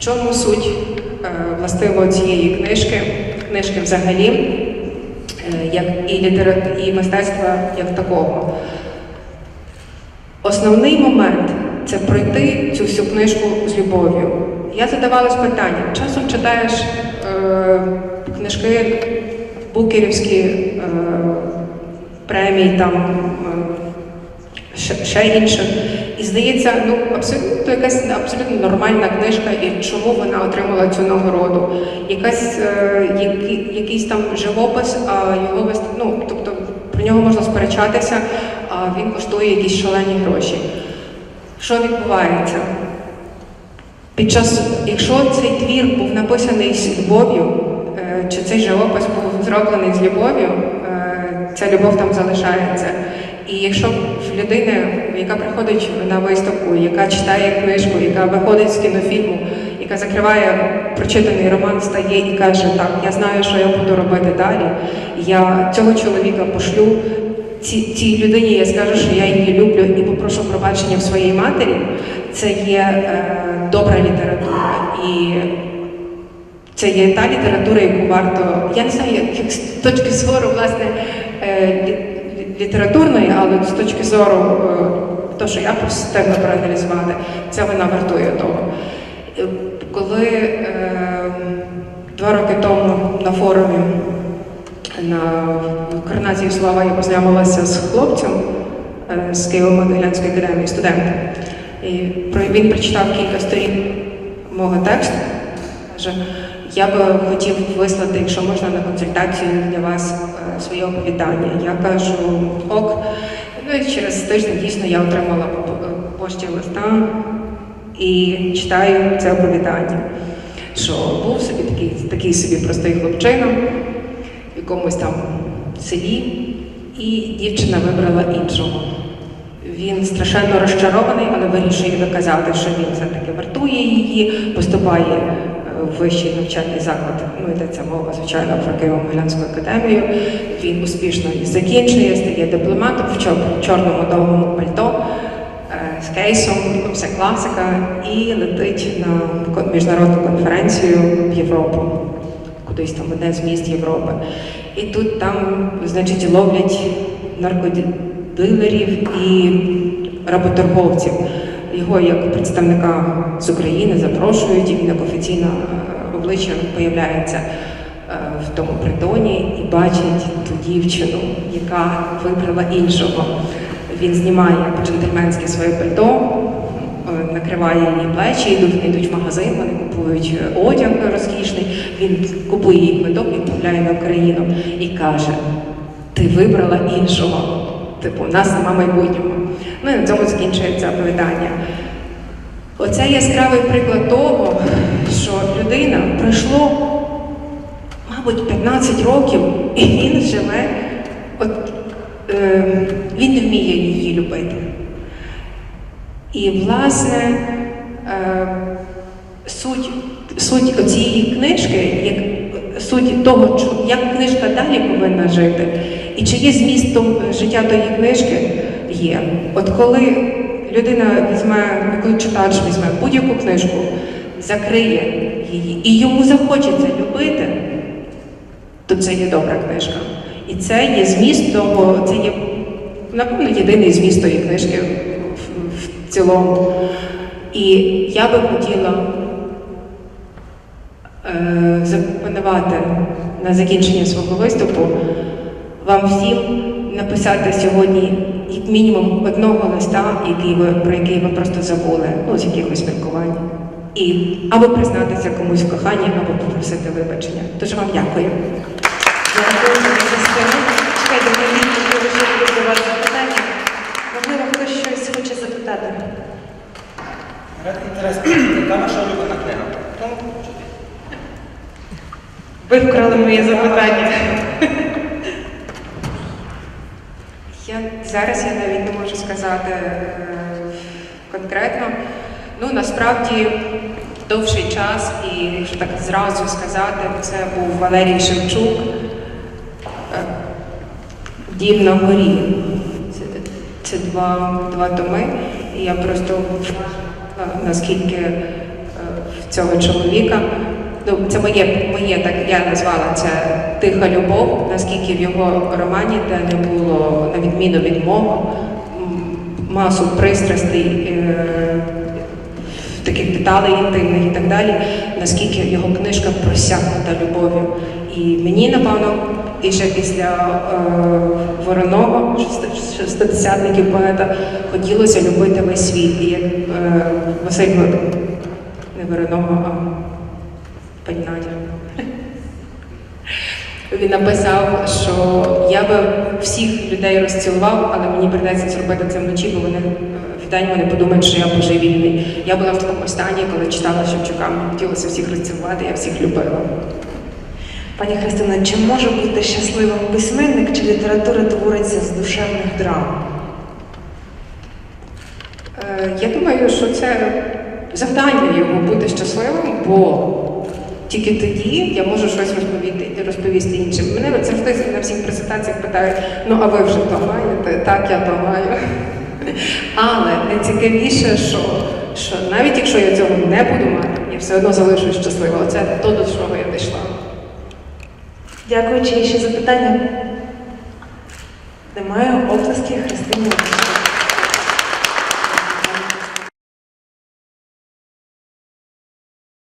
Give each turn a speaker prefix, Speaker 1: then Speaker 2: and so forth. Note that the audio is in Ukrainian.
Speaker 1: чому суть е, властиво цієї книжки, книжки взагалі, е, як і літера... і мистецтва як такого? Основний момент це пройти цю всю книжку з любов'ю. Я задавалась питанням. Часом читаєш е, книжки букерівські е, премії, там е, ще інше. І здається, ну абсолютно якась абсолютно нормальна книжка, і чому вона отримала цю нагороду. Якась е, який, якийсь там живопис, а його вис- ну, тобто про нього можна сперечатися, а він коштує якісь шалені гроші. Що відбувається? Під час, якщо цей твір був написаний з любов'ю, е, чи цей живопис був зроблений з любов'ю, е, ця любов там залишається. І якщо в людини, яка приходить на виставку, яка читає книжку, яка виходить з кінофільму, яка закриває прочитаний роман, стає і каже, так, я знаю, що я буду робити далі. Я цього чоловіка пошлю ці- цій людині, я скажу, що я її люблю і попрошу пробачення в своїй матері. Це є е, добра література. І це є та література, яку варто, я не знаю, як, з точки зору власне е, лі- лі- літературної, але з точки зору е, то, що я встигла проаналізувати, це вона вартує того. Е, Коли е, два роки тому на форумі на коронації слова я познайомилася з хлопцем е, з Києво-Могилянської академії, студентом. І він прочитав кілька сторін мого тексту. Каже, я би хотів вислати, якщо можна, на консультацію для вас своє оповідання. Я кажу, ок. Ну через тиждень дійсно я отримала по пошті листа і читаю це оповідання. Що був собі такий, такий собі простий хлопчина в якомусь там селі, і дівчина вибрала іншого. Він страшенно розчарований, але вирішує доказати, що він все-таки вартує її, поступає е, вищий навчальний заклад. Ну, йдеться мова, звичайно, про Києво-Могилянську академію. Він успішно закінчує, стає дипломатом в чор- чорному довгому пальто е, з кейсом, все класика, і летить на міжнародну конференцію в Європу, кудись там одне з міст Європи. І тут там, значить, ловлять наркодилерів і работорговців. Його як представника з України запрошують, і він як офіційне е, обличчя появляється е, в тому притоні і бачить ту дівчину, яка вибрала іншого. Він знімає по-джентльменськи своє пальто, е, накриває її плечі, йдуть, йдуть в магазин, вони купують одяг розкішний. Він купує їй квиток відправляє на Україну і каже: Ти вибрала іншого. Типу, у нас нема майбутнього. Ну і на цьому закінчується оповідання. Оце яскравий приклад того, що людина пройшло, мабуть, 15 років, і він живе, от, е, він не вміє її любити. І, власне, е, суть, суть цієї книжки, як суть того, як книжка далі повинна жити, і чи є зміст життя тої книжки, є. От коли людина візьме, коли читач візьме будь-яку книжку, закриє її, і йому захочеться любити, то це є добра книжка. І це є зміст того, це є, напевно, єдиний зміст тої книжки в, в цілому. І я би хотіла е, запропонувати на закінчення свого виступу вам всім написати сьогодні як мінімум одного листа, який ви, про який ви просто забули, ну, з якихось міркувань. І або признатися комусь в коханні, або попросити вибачення. Дуже вам дякую.
Speaker 2: Дякую. Чекайте, до вас запитання. Можливо, хтось щось хоче запитати.
Speaker 3: Яка ваша улюблена книга?
Speaker 2: Ви вкрали моє запитання.
Speaker 1: Я зараз я навіть не можу сказати е, конкретно. Ну насправді довший час, і якщо так зразу сказати, це був Валерій Шевчук. е, Дім на горі. Це, це два, два томи. І я просто наскільки е, в цього чоловіка. Ну, це моє, моє так я назвала це тиха любов, наскільки в його романі, де не було, на відміну від мого, масу пристрастей, е, таких деталей інтимних і так далі, наскільки його книжка просякнута любов'ю. І мені, напевно, і ще після е, Вороного, шестидесятників поета, хотілося любити весь світ. І як е, Василь не Вороного, а пані. Він написав, що я би всіх людей розцілував, але мені прийдеться зробити це вночі, бо вони е, вдень вони подумають, що я божевільний. Я була в такому стані, коли читала Шевчука, мені хотілося всіх розцілувати, я всіх любила.
Speaker 2: Пані Христина, чи може бути щасливим письменник, чи література твориться з душевних драм?
Speaker 1: Е, Я думаю, що це завдання його бути щасливим, бо тільки тоді я можу щось розповісти, розповісти іншим. Мене завжди на всіх презентаціях питають: ну а ви вже то маєте? Так, я то маю. Але найцікавіше, що, що навіть якщо я цього не буду мати, я все одно залишусь щаслива. Це то, до чого я дійшла.
Speaker 2: Дякую, чи є ще запитання? Немає оплески Христині. Лукашенко.